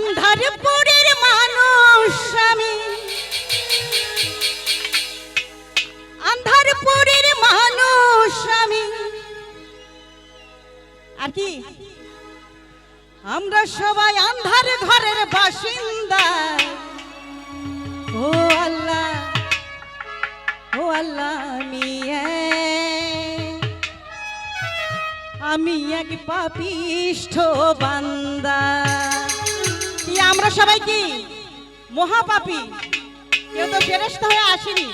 আন্ধারপুরের মানুষ আমি। আন্ধারপুরের মানুষ আমি। আর কি? আমরা সবাই আন্ধার ঘরের বাসিন্দা। ও আল্লাহ ও আল্লাহ, আমি আমি এক পাপিষ্ঠ বান্দা। কি আমরা সবাই কি? মহাপাপী। কেউ তো ফেরেস্তা হয়ে আসেনি।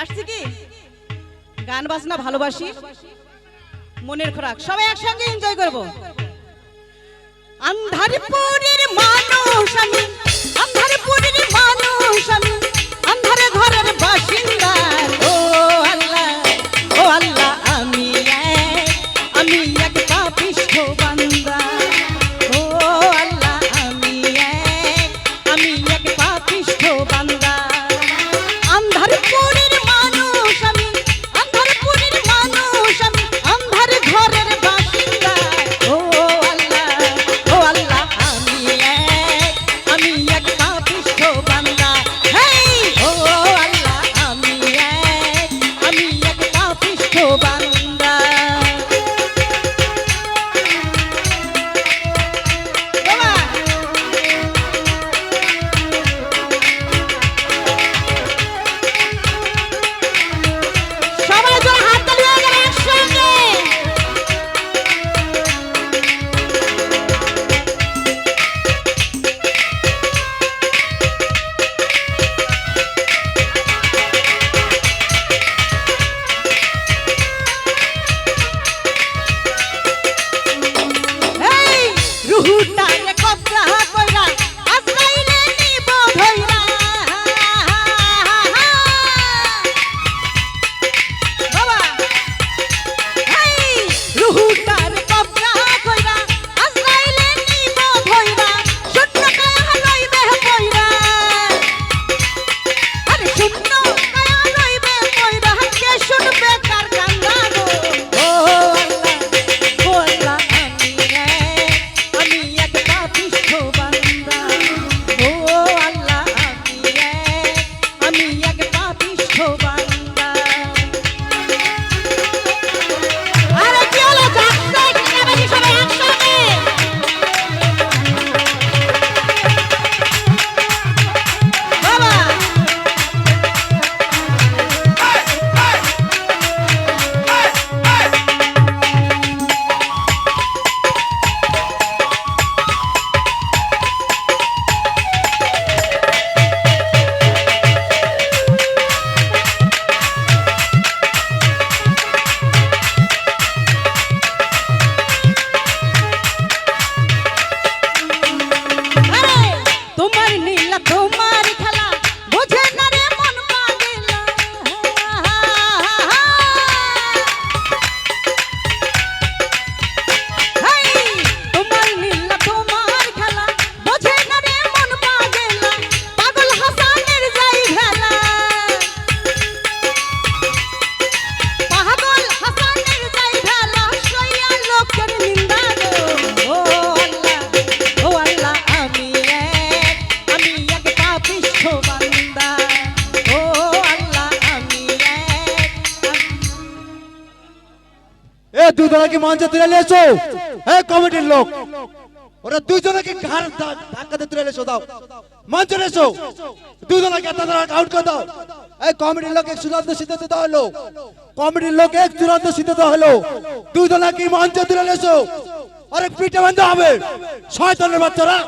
আসছি কি? গান বাজনা ভালোবাসি। মনের খোরাক। সবাই একসঙ্গে এনজয় করব। আন্ধারপুরের মানুষ আমি, আন্ধারপুরের মানুষ আমি, আন্ধারে ঘরের বাসিন্দা। ও আল্লাহ ও আল্লাহ, আমি আমি এক পাপিষ্ঠ বান্দা। ও আল্লাহ। এ দুজনকে মঞ্চে তুলে নিয়ে এসো। এ, কমিটির লোক। ওরা দুজনকে ঘাড় ধাক্কাতে তুলে নিয়ে এসো, দাও। মঞ্চে নিয়ে এসো। দুজনকে আউট করে দাও। এই কমিটির লোক এক চূড়ান্ত সিদ্ধান্ত দেওয়া হলো। কমিটির লোক এক চূড়ান্ত সিদ্ধান্ত হলো। দুজনকে মঞ্চে তুলে নিয়ে এসো। আরে পিঠে বান্ধা হবে। শয়তানের বাচ্চারা।